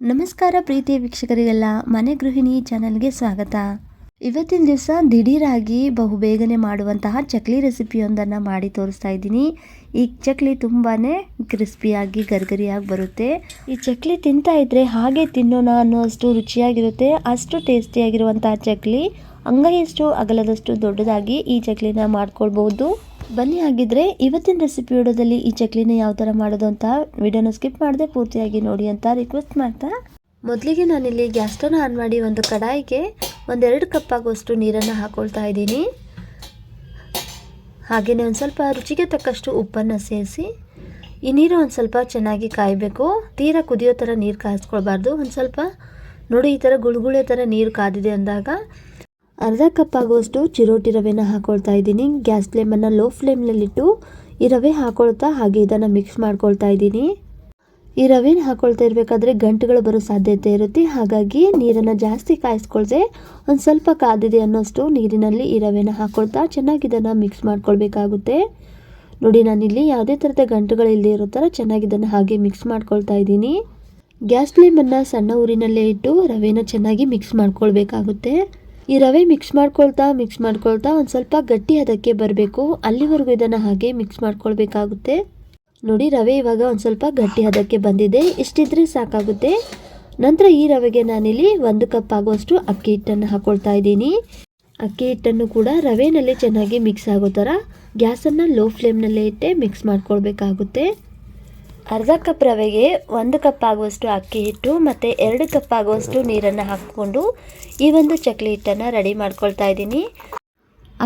ನಮಸ್ಕಾರ ಪ್ರೀತಿಯ ವೀಕ್ಷಕರಿಗೆಲ್ಲ, ಮನೆ ಗೃಹಿಣಿ ಚಾನೆಲ್ಗೆ ಸ್ವಾಗತ. ಇವತ್ತಿನ ದಿವಸ ದಿಢೀರಾಗಿ ಬಹು ಬೇಗನೆ ಮಾಡುವಂತಹ ಚಕ್ಲಿ ರೆಸಿಪಿಯೊಂದನ್ನು ಮಾಡಿ ತೋರಿಸ್ತಾ ಇದ್ದೀನಿ. ಈ ಚಕ್ಲಿ ತುಂಬಾ ಕ್ರಿಸ್ಪಿಯಾಗಿ, ಗರ್ಗರಿಯಾಗಿ ಬರುತ್ತೆ. ಈ ಚಕ್ಲಿ ತಿಂತಾ ಇದ್ರೆ ಹಾಗೆ ತಿನ್ನೋಣ ಅನ್ನೋಷ್ಟು ರುಚಿಯಾಗಿರುತ್ತೆ. ಅಷ್ಟು ಟೇಸ್ಟಿಯಾಗಿರುವಂತಹ ಚಕ್ಲಿ. ಅಂಗೈಯಷ್ಟು ಅಗಲದಷ್ಟು ದೊಡ್ಡದಾಗಿ ಈ ಚಕ್ಲಿನ ಮಾಡ್ಕೊಳ್ಬಹುದು. ಬನ್ನಿ ಹಾಗಿದ್ರೆ ಇವತ್ತಿನ ರೆಸಿಪಿ ವಿಡಿಯೋದಲ್ಲಿ ಈ ಚಕ್ಲಿನ ಯಾವ ಥರ ಮಾಡೋದು ಅಂತ ವಿಡಿಯೋನ ಸ್ಕಿಪ್ ಮಾಡದೆ ಪೂರ್ತಿಯಾಗಿ ನೋಡಿ ಅಂತ ರಿಕ್ವೆಸ್ಟ್ ಮಾಡ್ತಾ. ಮೊದಲಿಗೆ ನಾನಿಲ್ಲಿ ಗ್ಯಾಸ್ ಆನ್ ಮಾಡಿ ಒಂದು ಕಡಾಯಿಗೆ ಒಂದೆರಡು ಕಪ್ ಆಗುವಷ್ಟು ನೀರನ್ನು ಹಾಕೊಳ್ತಾ ಇದ್ದೀನಿ. ಹಾಗೆಯೇ ಒಂದು ಸ್ವಲ್ಪ ರುಚಿಗೆ ತಕ್ಕಷ್ಟು ಉಪ್ಪನ್ನು ಸೇರಿಸಿ, ಈ ನೀರು ಒಂದು ಸ್ವಲ್ಪ ಚೆನ್ನಾಗಿ ಕಾಯಬೇಕು. ತೀರಾ ಕುದಿಯೋ ಥರ ನೀರು ಕಾಯಿಸ್ಕೊಳ್ಬಾರ್ದು. ಒಂದು ಸ್ವಲ್ಪ ನೋಡಿ ಈ ಥರ ಗುಳುಗುಳೆ ಥರ ನೀರು ಕಾದಿದೆ ಅಂದಾಗ ಅರ್ಧ ಕಪ್ ಆಗುವಷ್ಟು ಚಿರೋಟಿ ರವೆನ ಹಾಕೊಳ್ತಾ ಇದ್ದೀನಿ. ಗ್ಯಾಸ್ ಫ್ಲೇಮನ್ನು ಲೋ ಫ್ಲೇಮ್ನಲ್ಲಿಟ್ಟು ಈ ರವೆ ಹಾಕೊಳ್ತಾ ಹಾಗೆ ಇದನ್ನು ಮಿಕ್ಸ್ ಮಾಡ್ಕೊಳ್ತಾ ಇದ್ದೀನಿ. ಈ ರವೆನ ಹಾಕೊಳ್ತಾ ಇರಬೇಕಾದ್ರೆ ಗಂಟುಗಳು ಬರೋ ಸಾಧ್ಯತೆ ಇರುತ್ತೆ. ಹಾಗಾಗಿ ನೀರನ್ನು ಜಾಸ್ತಿ ಕಾಯಿಸ್ಕೊಳ್ದೆ ಒಂದು ಸ್ವಲ್ಪ ಕಾದಿದೆ ಅನ್ನೋಷ್ಟು ನೀರಿನಲ್ಲಿ ಈ ರವೆನ ಹಾಕೊಳ್ತಾ ಚೆನ್ನಾಗಿ ಇದನ್ನು ಮಿಕ್ಸ್ ಮಾಡ್ಕೊಳ್ಬೇಕಾಗುತ್ತೆ. ನೋಡಿ ನಾನಿಲ್ಲಿ ಯಾವುದೇ ಥರದ ಗಂಟುಗಳು ಇಲ್ಲದೆ ಇರೋ ಥರ ಚೆನ್ನಾಗಿ ಇದನ್ನು ಹಾಗೆ ಮಿಕ್ಸ್ ಮಾಡ್ಕೊಳ್ತಾ ಇದ್ದೀನಿ. ಗ್ಯಾಸ್ ಫ್ಲೇಮನ್ನು ಸಣ್ಣ ಊರಿನಲ್ಲೇ ಇಟ್ಟು ರವೆನ ಚೆನ್ನಾಗಿ ಮಿಕ್ಸ್ ಮಾಡ್ಕೊಳ್ಬೇಕಾಗುತ್ತೆ. ಈ ರವೆ ಮಿಕ್ಸ್ ಮಾಡ್ಕೊಳ್ತಾ ಮಿಕ್ಸ್ ಮಾಡ್ಕೊಳ್ತಾ ಒಂದು ಸ್ವಲ್ಪ ಗಟ್ಟಿ ಹದಕ್ಕೆ ಬರಬೇಕು. ಅಲ್ಲಿವರೆಗೂ ಇದನ್ನು ಹಾಗೆ ಮಿಕ್ಸ್ ಮಾಡ್ಕೊಳ್ಬೇಕಾಗುತ್ತೆ. ನೋಡಿ ರವೆ ಇವಾಗ ಒಂದು ಸ್ವಲ್ಪ ಗಟ್ಟಿ ಹದಕ್ಕೆ ಬಂದಿದೆ. ಇಷ್ಟಿದ್ರೆ ಸಾಕಾಗುತ್ತೆ. ನಂತರ ಈ ರವೆಗೆ ನಾನಿಲ್ಲಿ ಒಂದು ಕಪ್ ಆಗುವಷ್ಟು ಅಕ್ಕಿ ಹಿಟ್ಟನ್ನು ಹಾಕೊಳ್ತಾ ಇದ್ದೀನಿ. ಅಕ್ಕಿ ಹಿಟ್ಟನ್ನು ಕೂಡ ರವೆನಲ್ಲಿ ಚೆನ್ನಾಗಿ ಮಿಕ್ಸ್ ಆಗೋ ಥರ ಗ್ಯಾಸನ್ನು ಲೋ ಫ್ಲೇಮ್ನಲ್ಲೇ ಇಟ್ಟೆ ಮಿಕ್ಸ್ ಮಾಡ್ಕೊಳ್ಬೇಕಾಗುತ್ತೆ. ಅರ್ಧ ಕಪ್ ರವೆಗೆ ಒಂದು ಕಪ್ ಆಗುವಷ್ಟು ಅಕ್ಕಿ ಹಿಟ್ಟು ಮತ್ತು ಎರಡು ಕಪ್ ಆಗುವಷ್ಟು ನೀರನ್ನು ಹಾಕಿಕೊಂಡು ಈ ಒಂದು ಚಕ್ಲಿ ಹಿಟ್ಟನ್ನು ರೆಡಿ ಮಾಡ್ಕೊಳ್ತಾ ಇದ್ದೀನಿ.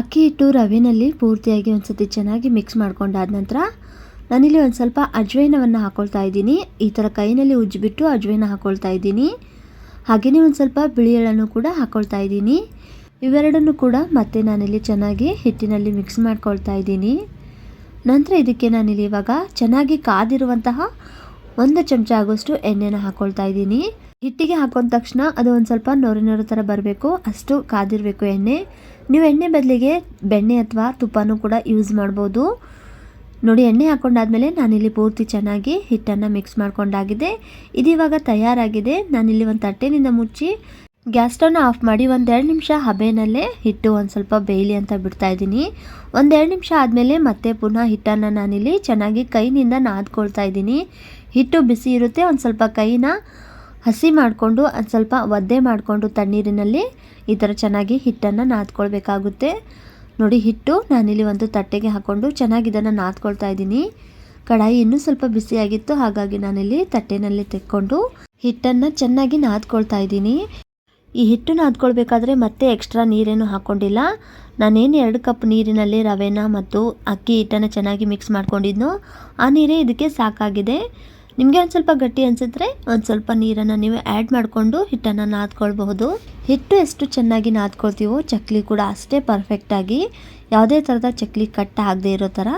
ಅಕ್ಕಿ ಹಿಟ್ಟು ರವೆನಲ್ಲಿ ಪೂರ್ತಿಯಾಗಿ ಒಂದು ಸತಿ ಚೆನ್ನಾಗಿ ಮಿಕ್ಸ್ ಮಾಡ್ಕೊಂಡಾದ ನಂತರ ನಾನಿಲ್ಲಿ ಒಂದು ಸ್ವಲ್ಪ ಅಜ್ವೈನವನ್ನು ಹಾಕ್ಕೊಳ್ತಾ ಇದ್ದೀನಿ. ಈ ಥರ ಕೈನಲ್ಲಿ ಉಜ್ಜಿಬಿಟ್ಟು ಅಜ್ವೈನ ಹಾಕ್ಕೊಳ್ತಾ ಇದ್ದೀನಿ. ಹಾಗೆಯೇ ಒಂದು ಸ್ವಲ್ಪ ಬಿಳಿ ಕೂಡ ಹಾಕ್ಕೊಳ್ತಾ ಇದ್ದೀನಿ. ಇವೆರಡನ್ನು ಕೂಡ ಮತ್ತೆ ನಾನಿಲ್ಲಿ ಚೆನ್ನಾಗಿ ಹಿಟ್ಟಿನಲ್ಲಿ ಮಿಕ್ಸ್ ಮಾಡ್ಕೊಳ್ತಾ ಇದ್ದೀನಿ. ನಂತರ ಇದಕ್ಕೆ ನಾನಿಲ್ಲಿ ಇವಾಗ ಚೆನ್ನಾಗಿ ಕಾದಿರುವಂತಹ ಒಂದು ಚಮಚ ಆಗೋಷ್ಟು ಎಣ್ಣೆನ ಹಾಕೊಳ್ತಾ ಇದ್ದೀನಿ. ಹಿಟ್ಟಿಗೆ ಹಾಕೊಂಡ ತಕ್ಷಣ ಅದು ಒಂದು ಸ್ವಲ್ಪ ನೊರೆ ನೊರೆ ಥರ ಬರಬೇಕು. ಅಷ್ಟು ಕಾದಿರಬೇಕು ಎಣ್ಣೆ. ನೀವು ಎಣ್ಣೆ ಬದಲಿಗೆ ಬೆಣ್ಣೆ ಅಥವಾ ತುಪ್ಪನೂ ಕೂಡ ಯೂಸ್ ಮಾಡ್ಬೋದು. ನೋಡಿ, ಎಣ್ಣೆ ಹಾಕೊಂಡಾದ್ಮೇಲೆ ನಾನಿಲ್ಲಿ ಪೂರ್ತಿ ಚೆನ್ನಾಗಿ ಹಿಟ್ಟನ್ನು ಮಿಕ್ಸ್ ಮಾಡ್ಕೊಂಡಾಗಿದೆ. ಇದು ಇವಾಗ ತಯಾರಾಗಿದೆ. ನಾನಿಲ್ಲಿ ಒಂದು ತಟ್ಟೆನಿಂದ ಮುಚ್ಚಿ ಗ್ಯಾಸ್ ಸ್ಟವ್ನ ಆಫ್ ಮಾಡಿ ಒಂದೆರಡು ನಿಮಿಷ ಹಬೆನಲ್ಲೇ ಹಿಟ್ಟು ಒಂದು ಸ್ವಲ್ಪ ಬೇಯಲಿ ಅಂತ ಬಿಡ್ತಾ ಇದ್ದೀನಿ. ಒಂದೆರಡು ನಿಮಿಷ ಆದಮೇಲೆ ಮತ್ತೆ ಪುನಃ ಹಿಟ್ಟನ್ನು ನಾನಿಲ್ಲಿ ಚೆನ್ನಾಗಿ ಕೈನಿಂದ ನಾದ್ಕೊಳ್ತಾ ಇದ್ದೀನಿ. ಹಿಟ್ಟು ಬಿಸಿ ಇರುತ್ತೆ, ಒಂದು ಸ್ವಲ್ಪ ಕೈನ ಹಸಿ ಮಾಡಿಕೊಂಡು, ಒಂದು ಸ್ವಲ್ಪ ಒದ್ದೆ ಮಾಡಿಕೊಂಡು ತಣ್ಣೀರಿನಲ್ಲಿ ಈ ಥರ ಚೆನ್ನಾಗಿ ಹಿಟ್ಟನ್ನು ನಾದ್ಕೊಳ್ಬೇಕಾಗುತ್ತೆ. ನೋಡಿ ಹಿಟ್ಟು ನಾನಿಲ್ಲಿ ಒಂದು ತಟ್ಟೆಗೆ ಹಾಕ್ಕೊಂಡು ಚೆನ್ನಾಗಿ ಇದನ್ನು ನಾದ್ಕೊಳ್ತಾ ಇದ್ದೀನಿ. ಕಡಾಯಿ ಇನ್ನೂ ಸ್ವಲ್ಪ ಬಿಸಿಯಾಗಿತ್ತು, ಹಾಗಾಗಿ ನಾನಿಲ್ಲಿ ತಟ್ಟೆನಲ್ಲಿ ತೆಕ್ಕೊಂಡು ಹಿಟ್ಟನ್ನು ಚೆನ್ನಾಗಿ ನಾದ್ಕೊಳ್ತಾ ಇದ್ದೀನಿ. ಈ ಹಿಟ್ಟು ನಾದ್ಕೊಳ್ಬೇಕಾದ್ರೆ ಮತ್ತೆ ಎಕ್ಸ್ಟ್ರಾ ನೀರೇನು ಹಾಕ್ಕೊಂಡಿಲ್ಲ. ನಾನೇನು ಎರಡು ಕಪ್ ನೀರಿನಲ್ಲಿ ರವೆನ ಮತ್ತು ಅಕ್ಕಿ ಹಿಟ್ಟನ್ನು ಚೆನ್ನಾಗಿ ಮಿಕ್ಸ್ ಮಾಡ್ಕೊಂಡಿದ್ನೋ ಆ ನೀರೇ ಇದಕ್ಕೆ ಸಾಕಾಗಿದೆ. ನಿಮಗೆ ಒಂದು ಸ್ವಲ್ಪ ಗಟ್ಟಿ ಅನಿಸಿದ್ರೆ ಒಂದು ಸ್ವಲ್ಪ ನೀರನ್ನು ನೀವು ಆ್ಯಡ್ ಮಾಡಿಕೊಂಡು ಹಿಟ್ಟನ್ನು ನಾದ್ಕೊಳ್ಬಹುದು. ಹಿಟ್ಟು ಎಷ್ಟು ಚೆನ್ನಾಗಿ ನಾದ್ಕೊಳ್ತೀವೋ ಚಕ್ಲಿ ಕೂಡ ಅಷ್ಟೇ ಪರ್ಫೆಕ್ಟಾಗಿ ಯಾವುದೇ ಥರದ ಚಕ್ಲಿ ಕಟ್ ಆಗದೆ ಇರೋ ಥರ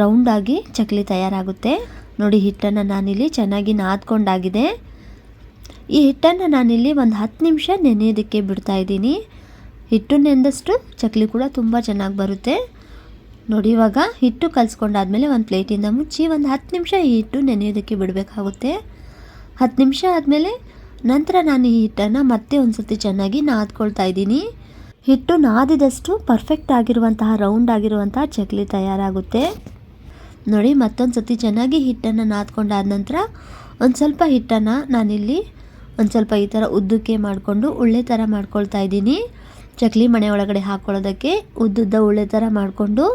ರೌಂಡಾಗಿ ಚಕ್ಲಿ ತಯಾರಾಗುತ್ತೆ. ನೋಡಿ ಹಿಟ್ಟನ್ನು ನಾನಿಲ್ಲಿ ಚೆನ್ನಾಗಿ ನಾದ್ಕೊಂಡಾಗಿದೆ. ಈ ಹಿಟ್ಟನ್ನು ನಾನಿಲ್ಲಿ ಒಂದು ಹತ್ತು ನಿಮಿಷ ನೆನೆಯೋದಕ್ಕೆ ಬಿಡ್ತಾ ಇದ್ದೀನಿ. ಹಿಟ್ಟು ನೆಂದಷ್ಟು ಚಕ್ಲಿ ಕೂಡ ತುಂಬ ಚೆನ್ನಾಗಿ ಬರುತ್ತೆ. ನೋಡಿ ಇವಾಗ ಹಿಟ್ಟು ಕಲಿಸ್ಕೊಂಡಾದ್ಮೇಲೆ ಒಂದು ಪ್ಲೇಟಿಂದ ಮುಚ್ಚಿ ಒಂದು ಹತ್ತು ನಿಮಿಷ ಈ ಹಿಟ್ಟು ನೆನೆಯೋದಕ್ಕೆ ಬಿಡಬೇಕಾಗುತ್ತೆ. ಹತ್ತು ನಿಮಿಷ ಆದಮೇಲೆ ನಂತರ ನಾನು ಈ ಹಿಟ್ಟನ್ನು ಮತ್ತೆ ಒಂದು ಸರ್ತಿ ಚೆನ್ನಾಗಿ ನಾದ್ಕೊಳ್ತಾ ಇದ್ದೀನಿ. ಹಿಟ್ಟು ನಾದಿದಷ್ಟು ಪರ್ಫೆಕ್ಟ್ ಆಗಿರುವಂತಹ ರೌಂಡ್ ಆಗಿರುವಂತಹ ಚಕ್ಲಿ ತಯಾರಾಗುತ್ತೆ. ನೋಡಿ ಮತ್ತೊಂದು ಸರ್ತಿ ಚೆನ್ನಾಗಿ ಹಿಟ್ಟನ್ನು ನಾದ್ಕೊಂಡಾದ ನಂತರ ಒಂದು ಸ್ವಲ್ಪ ಹಿಟ್ಟನ್ನು ನಾನಿಲ್ಲಿ ಒಂದು ಸ್ವಲ್ಪ ಈ ಥರ ಉದ್ದಕ್ಕೆ ಮಾಡಿಕೊಂಡು ಉಳ್ಳೆ ಥರ ಮಾಡ್ಕೊಳ್ತಾ ಇದ್ದೀನಿ. ಚಕ್ಲಿ ಮಣೆ ಒಳಗಡೆ ಹಾಕ್ಕೊಳ್ಳೋದಕ್ಕೆ ಉದ್ದುದ್ದ ಉಳ್ಳೆ ಥರ ಮಾಡಿಕೊಂಡು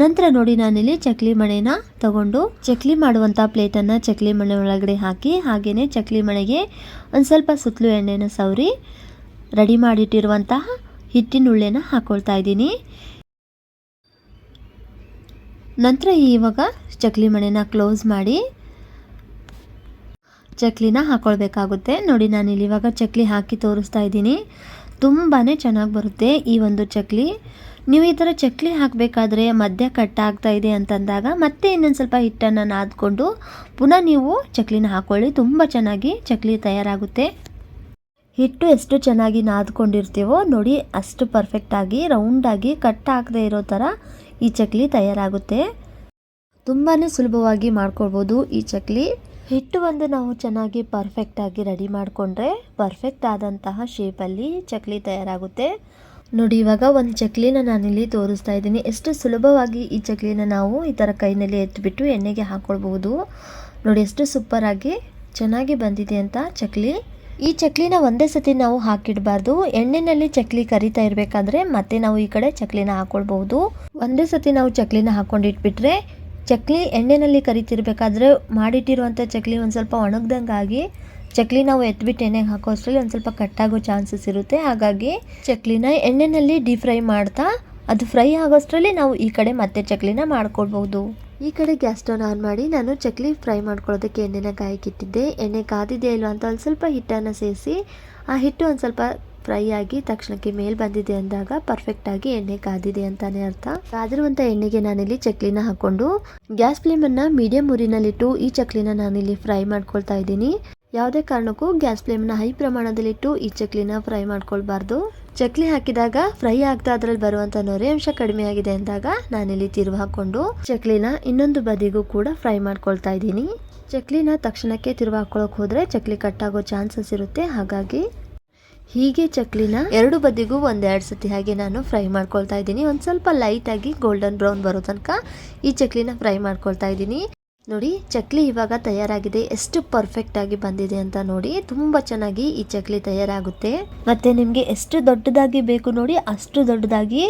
ನಂತರ ನೋಡಿ ನಾನಿಲ್ಲಿ ಚಕ್ಲಿ ಮಣೆನ ತಗೊಂಡು ಚಕ್ಲಿ ಮಾಡುವಂಥ ಪ್ಲೇಟನ್ನು ಚಕ್ಲಿ ಮಣೆ ಒಳಗಡೆ ಹಾಕಿ ಹಾಗೆಯೇ ಚಕ್ಲಿ ಮಣೆಗೆ ಒಂದು ಸ್ವಲ್ಪ ಸುತ್ತಲೂ ಎಣ್ಣೆನ ಸವರಿ ರೆಡಿ ಮಾಡಿಟ್ಟಿರುವಂತಹ ಹಿಟ್ಟಿನ ಉಳ್ಳೆನ ಹಾಕ್ಕೊಳ್ತಾ ಇದ್ದೀನಿ. ನಂತರ ಇವಾಗ ಚಕ್ಲಿ ಮಣೆನ ಕ್ಲೋಸ್ ಮಾಡಿ ಚಕ್ಲಿನ ಹಾಕ್ಕೊಳ್ಬೇಕಾಗುತ್ತೆ ನೋಡಿ, ನಾನಿಲ್ಲಿ ಇವಾಗ ಚಕ್ಲಿ ಹಾಕಿ ತೋರಿಸ್ತಾ ಇದ್ದೀನಿ. ತುಂಬಾ ಚೆನ್ನಾಗಿ ಬರುತ್ತೆ ಈ ಒಂದು ಚಕ್ಲಿ. ನೀವು ಈ ಥರ ಚಕ್ಲಿ ಹಾಕಬೇಕಾದ್ರೆ ಮಧ್ಯ ಕಟ್ ಆಗ್ತಾ ಇದೆ ಅಂತಂದಾಗ ಮತ್ತೆ ಇನ್ನೊಂದು ಸ್ವಲ್ಪ ಹಿಟ್ಟನ್ನು ನಾದ್ಕೊಂಡು ಪುನಃ ನೀವು ಚಕ್ಲಿನ ಹಾಕ್ಕೊಳ್ಳಿ ತುಂಬ ಚೆನ್ನಾಗಿ ಚಕ್ಲಿ ತಯಾರಾಗುತ್ತೆ. ಹಿಟ್ಟು ಎಷ್ಟು ಚೆನ್ನಾಗಿ ನಾದ್ಕೊಂಡಿರ್ತೀವೋ ನೋಡಿ, ಅಷ್ಟು ಪರ್ಫೆಕ್ಟಾಗಿ ರೌಂಡಾಗಿ ಕಟ್ ಆಗದೆ ಇರೋ ಥರ ಈ ಚಕ್ಲಿ ತಯಾರಾಗುತ್ತೆ. ತುಂಬಾ ಸುಲಭವಾಗಿ ಮಾಡ್ಕೊಳ್ಬೋದು ಈ ಚಕ್ಲಿ. ಹಿಟ್ಟು ಒಂದು ನಾವು ಚೆನ್ನಾಗಿ ಪರ್ಫೆಕ್ಟಾಗಿ ರೆಡಿ ಮಾಡಿಕೊಂಡ್ರೆ ಪರ್ಫೆಕ್ಟ್ ಆದಂತಹ ಶೇಪಲ್ಲಿ ಚಕ್ಲಿ ತಯಾರಾಗುತ್ತೆ. ನೋಡಿ, ಇವಾಗ ಒಂದು ಚಕ್ಲಿನ ನಾನಿಲ್ಲಿ ತೋರಿಸ್ತಾ ಇದ್ದೀನಿ. ಎಷ್ಟು ಸುಲಭವಾಗಿ ಈ ಚಕ್ಲಿನ ನಾವು ಈ ಥರ ಕೈನಲ್ಲಿ ಎತ್ತಿಬಿಟ್ಟು ಎಣ್ಣೆಗೆ ಹಾಕ್ಕೊಳ್ಬಹುದು ನೋಡಿ, ಎಷ್ಟು ಸೂಪರಾಗಿ ಚೆನ್ನಾಗಿ ಬಂದಿದೆ ಅಂತ ಚಕ್ಲಿ. ಈ ಚಕ್ಲಿನ ಒಂದೇ ಸತಿ ನಾವು ಹಾಕಿಡಬಾರ್ದು. ಎಣ್ಣೆನಲ್ಲಿ ಚಕ್ಲಿ ಕರಿತಾ ಇರಬೇಕಾದ್ರೆ ಮತ್ತೆ ನಾವು ಈ ಕಡೆ ಚಕ್ಲಿನ ಹಾಕೊಳ್ಬಹುದು. ಒಂದೇ ಸತಿ ನಾವು ಚಕ್ಲಿನ ಹಾಕ್ಕೊಂಡು ಚಕ್ಲಿ ಎಣ್ಣೆನಲ್ಲಿ ಕರಿತಿರ್ಬೇಕಾದ್ರೆ ಮಾಡಿಟ್ಟಿರುವಂಥ ಚಕ್ಲಿ ಒಂದು ಸ್ವಲ್ಪ ಒಣಗ್ದಂಗಾಗಿ ಚಕ್ಲಿ ನಾವು ಎತ್ಬಿಟ್ಟು ಎಣ್ಣೆಗೆ ಹಾಕೋ ಅಷ್ಟರಲ್ಲಿ ಒಂದು ಸ್ವಲ್ಪ ಕಟ್ಟಾಗೋ ಚಾನ್ಸಸ್ ಇರುತ್ತೆ. ಹಾಗಾಗಿ ಚಕ್ಲಿನ ಎಣ್ಣೆನಲ್ಲಿ ಡೀಪ್ ಫ್ರೈ ಮಾಡ್ತಾ ಅದು ಫ್ರೈ ಆಗೋಷ್ಟರಲ್ಲಿ ನಾವು ಈ ಕಡೆ ಮತ್ತೆ ಚಕ್ಲಿನ ಮಾಡ್ಕೊಳ್ಬಹುದು ಈ ಕಡೆ ಗ್ಯಾಸ್ ಸ್ಟೌನ್ ಆನ್ ಮಾಡಿ ನಾನು ಚಕ್ಲಿ ಫ್ರೈ ಮಾಡ್ಕೊಳ್ಳೋದಕ್ಕೆ ಎಣ್ಣೆನ ಕಾಯಕ್ಕಿಟ್ಟಿದ್ದೆ ಎಣ್ಣೆ ಕಾದಿದೆಯಾ ಇಲ್ವಾ ಅಂತ ಒಂದು ಸ್ವಲ್ಪ ಹಿಟ್ಟನ್ನು ಸೇರಿಸಿ ಆ ಹಿಟ್ಟು ಒಂದು ಸ್ವಲ್ಪ ಫ್ರೈ ಆಗಿ ತಕ್ಷಣಕ್ಕೆ ಮೇಲ್ ಬಂದಿದೆ ಅಂದಾಗ ಪರ್ಫೆಕ್ಟ್ ಆಗಿ ಎಣ್ಣೆ ಕಾದಿದೆ ಅಂತಾನೆ ಅರ್ಥ. ಕಾದಿರುವಂತ ಎಣ್ಣೆಗೆ ನಾನಿಲ್ಲಿ ಚಕ್ಲಿನ ಹಾಕೊಂಡು ಗ್ಯಾಸ್ ಫ್ಲೇಮ್ ಅನ್ನ ಮೀಡಿಯಂ ಉರಿನಲ್ಲಿಟ್ಟು ಈ ಚಕ್ಲಿನ ನಾನಿಲ್ಲಿ ಫ್ರೈ ಮಾಡ್ಕೊಳ್ತಾ ಇದ್ದೀನಿ. ಯಾವುದೇ ಕಾರಣಕ್ಕೂ ಗ್ಯಾಸ್ ಫ್ಲೇಮ್ನ ಹೈ ಪ್ರಮಾಣದಲ್ಲಿಟ್ಟು ಈ ಚಕ್ಲಿನ ಫ್ರೈ ಮಾಡ್ಕೊಳ್ಬಾರ್ದು. ಚಕ್ಲಿ ಹಾಕಿದಾಗ ಫ್ರೈ ಆಗ್ತಾ ಅದ್ರಲ್ಲಿ ಬರುವಂತ ನೊರೆ ಅಂಶ ಕಡಿಮೆ ಆಗಿದೆ ಅಂದಾಗ ನಾನಿಲ್ಲಿ ತಿರುವು ಹಾಕೊಂಡು ಚಕ್ಲಿನ ಇನ್ನೊಂದು ಬದಿಗೂ ಕೂಡ ಫ್ರೈ ಮಾಡ್ಕೊಳ್ತಾ ಇದ್ದೀನಿ. ಚಕ್ಲಿನ ತಕ್ಷಣಕ್ಕೆ ತಿರುವು ಹಾಕೊಳ್ಳೋಕೆ ಹೋದ್ರೆ ಚಕ್ಲಿ ಕಟ್ಟಾಗೋ ಚಾನ್ಸಸ್ ಇರುತ್ತೆ. ಹಾಗಾಗಿ ಹೀಗೆ ಚಕ್ಲಿನ ಎರಡು ಬದಿಗೂ ಒಂದೆರಡು ಸತಿ ಹಾಗೆ ನಾನು ಫ್ರೈ ಮಾಡ್ಕೊಳ್ತಾ ಇದ್ದೀನಿ. ಒಂದು ಸ್ವಲ್ಪ ಲೈಟಾಗಿ ಗೋಲ್ಡನ್ ಬ್ರೌನ್ ಬರೋ ತನಕ ಈ ಚಕ್ಲಿನ ಫ್ರೈ ಮಾಡ್ಕೊಳ್ತಾ ಇದ್ದೀನಿ. ನೋಡಿ, ಚಕ್ಲಿ ಇವಾಗ ತಯಾರಾಗಿದೆ. ಎಷ್ಟು ಪರ್ಫೆಕ್ಟ್ ಆಗಿ ಬಂದಿದೆ ಅಂತ ನೋಡಿ, ತುಂಬ ಚೆನ್ನಾಗಿ ಈ ಚಕ್ಲಿ ತಯಾರಾಗುತ್ತೆ. ಮತ್ತೆ ನಿಮಗೆ ಎಷ್ಟು ದೊಡ್ಡದಾಗಿ ಬೇಕು ನೋಡಿ, ಅಷ್ಟು ದೊಡ್ಡದಾಗಿ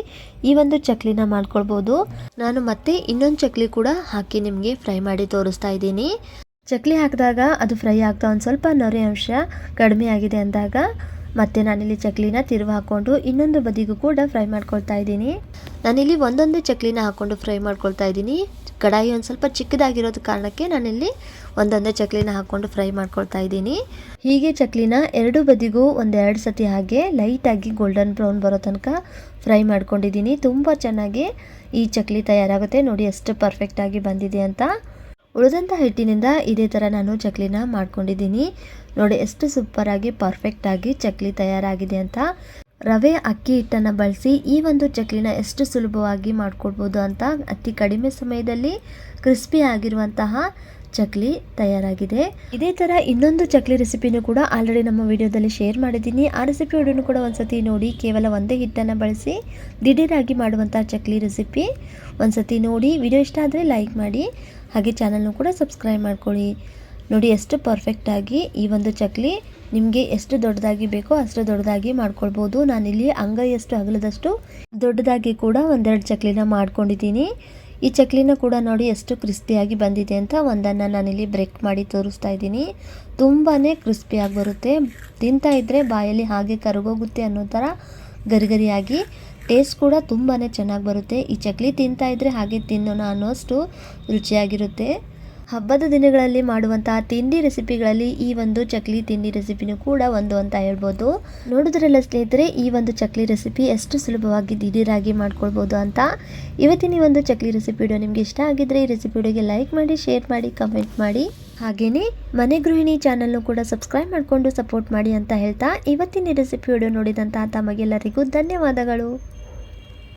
ಈ ಒಂದು ಚಕ್ಲಿನ ಮಾಡ್ಕೊಳ್ಬೋದು. ನಾನು ಮತ್ತೆ ಇನ್ನೊಂದು ಚಕ್ಲಿ ಕೂಡ ಹಾಕಿ ನಿಮಗೆ ಫ್ರೈ ಮಾಡಿ ತೋರಿಸ್ತಾ ಇದ್ದೀನಿ. ಚಕ್ಲಿ ಹಾಕಿದಾಗ ಅದು ಫ್ರೈ ಆಗ್ತಾ ಒಂದು ಸ್ವಲ್ಪ ನೊರೆ ಅಂಶ ಕಡಿಮೆ ಆಗಿದೆ ಅಂದಾಗ ಮತ್ತೆ ನಾನಿಲ್ಲಿ ಚಕ್ಲಿನ ತಿರುವು ಹಾಕ್ಕೊಂಡು ಇನ್ನೊಂದು ಬದಿಗೂ ಕೂಡ ಫ್ರೈ ಮಾಡ್ಕೊಳ್ತಾ ಇದ್ದೀನಿ. ನಾನಿಲ್ಲಿ ಒಂದೊಂದು ಚಕ್ಲಿನ ಹಾಕ್ಕೊಂಡು ಫ್ರೈ ಮಾಡ್ಕೊಳ್ತಾ ಇದ್ದೀನಿ. ಕಡಾಯಿ ಒಂದು ಸ್ವಲ್ಪ ಚಿಕ್ಕದಾಗಿರೋದು ಕಾರಣಕ್ಕೆ ನಾನಿಲ್ಲಿ ಒಂದೊಂದೇ ಚಕ್ಲಿನ ಹಾಕ್ಕೊಂಡು ಫ್ರೈ ಮಾಡ್ಕೊಳ್ತಾ ಇದ್ದೀನಿ. ಹೀಗೆ ಚಕ್ಲಿನ ಎರಡು ಬದಿಗೂ ಒಂದೆರಡು ಸತಿ ಹಾಗೆ ಲೈಟಾಗಿ ಗೋಲ್ಡನ್ ಬ್ರೌನ್ ಬರೋ ತನಕ ಫ್ರೈ ಮಾಡ್ಕೊಂಡಿದ್ದೀನಿ. ತುಂಬ ಚೆನ್ನಾಗಿ ಈ ಚಕ್ಲಿ ತಯಾರಾಗುತ್ತೆ. ನೋಡಿ ಎಷ್ಟು ಪರ್ಫೆಕ್ಟಾಗಿ ಬಂದಿದೆ ಅಂತ. ಉಳಿದಂಥ ಹಿಟ್ಟಿನಿಂದ ಇದೇ ಥರ ನಾನು ಚಕ್ಲಿನ ಮಾಡ್ಕೊಂಡಿದ್ದೀನಿ. ನೋಡಿ, ಎಷ್ಟು ಸೂಪರಾಗಿ ಪರ್ಫೆಕ್ಟಾಗಿ ಚಕ್ಲಿ ತಯಾರಾಗಿದೆ ಅಂತ. ರವೆ, ಅಕ್ಕಿ ಹಿಟ್ಟನ್ನು ಬಳಸಿ ಈ ಒಂದು ಚಕ್ಲಿನ ಎಷ್ಟು ಸುಲಭವಾಗಿ ಮಾಡ್ಕೊಡ್ಬೋದು ಅಂತ ಅತಿ ಕಡಿಮೆ ಸಮಯದಲ್ಲಿ ಕ್ರಿಸ್ಪಿ ಆಗಿರುವಂತಹ ಚಕ್ಲಿ ತಯಾರಾಗಿದೆ. ಇದೇ ಥರ ಇನ್ನೊಂದು ಚಕ್ಲಿ ರೆಸಿಪಿನೂ ಕೂಡ ಆಲ್ರೆಡಿ ನಮ್ಮ ವಿಡಿಯೋದಲ್ಲಿ ಶೇರ್ ಮಾಡಿದ್ದೀನಿ. ಆ ರೆಸಿಪಿ ವಿಡಿಯೋನು ಕೂಡ ಒಂದ್ಸತಿ ನೋಡಿ, ಕೇವಲ ಒಂದೇ ಹಿಟ್ಟನ್ನು ಬಳಸಿ ದಿಢೀರಾಗಿ ಮಾಡುವಂಥ ಚಕ್ಲಿ ರೆಸಿಪಿ ಒಂದ್ಸತಿ ನೋಡಿ. ವಿಡಿಯೋ ಇಷ್ಟ ಆದರೆ ಲೈಕ್ ಮಾಡಿ, ಹಾಗೆ ಚಾನಲ್ನು ಕೂಡ ಸಬ್ಸ್ಕ್ರೈಬ್ ಮಾಡ್ಕೊಳ್ಳಿ. ನೋಡಿ, ಎಷ್ಟು ಪರ್ಫೆಕ್ಟಾಗಿ ಈ ಒಂದು ಚಕ್ಲಿ ನಿಮಗೆ ಎಷ್ಟು ದೊಡ್ಡದಾಗಿ ಬೇಕೋ ಅಷ್ಟು ದೊಡ್ಡದಾಗಿ ಮಾಡ್ಕೊಳ್ಬೋದು. ನಾನಿಲ್ಲಿ ಅಂಗೈಯಷ್ಟು ಅಗಲದಷ್ಟು ದೊಡ್ಡದಾಗಿ ಕೂಡ ಒಂದೆರಡು ಚಕ್ಲಿನ ಮಾಡ್ಕೊಂಡಿದ್ದೀನಿ. ಈ ಚಕ್ಲಿನ ಕೂಡ ನೋಡಿ ಎಷ್ಟು ಕ್ರಿಸ್ಪಿಯಾಗಿ ಬಂದಿದೆ ಅಂತ ಒಂದನ್ನು ನಾನಿಲ್ಲಿ ಬ್ರೇಕ್ ಮಾಡಿ ತೋರಿಸ್ತಾ ಇದ್ದೀನಿ. ತುಂಬಾ ಕ್ರಿಸ್ಪಿಯಾಗಿ ಬರುತ್ತೆ. ತಿಂತಾ ಇದ್ದರೆ ಬಾಯಲ್ಲಿ ಹಾಗೆ ಕರಗೋಗುತ್ತೆ ಅನ್ನೋ ಥರ ಗರಿಗರಿಯಾಗಿ ಟೇಸ್ಟ್ ಕೂಡ ತುಂಬಾ ಚೆನ್ನಾಗಿ ಬರುತ್ತೆ. ಈ ಚಕ್ಲಿ ತಿಂತಾ ಇದ್ದರೆ ಹಾಗೆ ತಿನ್ನೋಣ ಅನ್ನೋಷ್ಟು ರುಚಿಯಾಗಿರುತ್ತೆ. ಹಬ್ಬದ ದಿನಗಳಲ್ಲಿ ಮಾಡುವಂತಹ ತಿಂಡಿ ರೆಸಿಪಿಗಳಲ್ಲಿ ಈ ಒಂದು ಚಕ್ಲಿ ತಿಂಡಿ ರೆಸಿಪಿನೂ ಕೂಡ ಒಂದು ಅಂತ ಹೇಳ್ಬೋದು. ನೋಡಿದ್ರಲ್ಲ ಸ್ನೇಹಿತರೆ, ಈ ಒಂದು ಚಕ್ಲಿ ರೆಸಿಪಿ ಎಷ್ಟು ಸುಲಭವಾಗಿ ದಿಢೀರಾಗಿ ಮಾಡ್ಕೊಳ್ಬೋದು ಅಂತ. ಇವತ್ತಿನ ಈ ಒಂದು ಚಕ್ಲಿ ರೆಸಿಪಿ ವಿಡಿಯೋ ನಿಮಗೆ ಇಷ್ಟ ಆಗಿದ್ರೆ ಈ ರೆಸಿಪಿ ವಿಡಿಯೋಗೆ ಲೈಕ್ ಮಾಡಿ, ಶೇರ್ ಮಾಡಿ, ಕಮೆಂಟ್ ಮಾಡಿ. ಹಾಗೆಯೇ ಮನೆ ಗೃಹಿಣಿ ಚಾನಲ್ನು ಕೂಡ ಸಬ್ಸ್ಕ್ರೈಬ್ ಮಾಡಿಕೊಂಡು ಸಪೋರ್ಟ್ ಮಾಡಿ ಅಂತ ಹೇಳ್ತಾ ಇವತ್ತಿನ ರೆಸಿಪಿ ವಿಡಿಯೋ ನೋಡಿದಂತಹ ತಮಗೆಲ್ಲರಿಗೂ ಧನ್ಯವಾದಗಳು.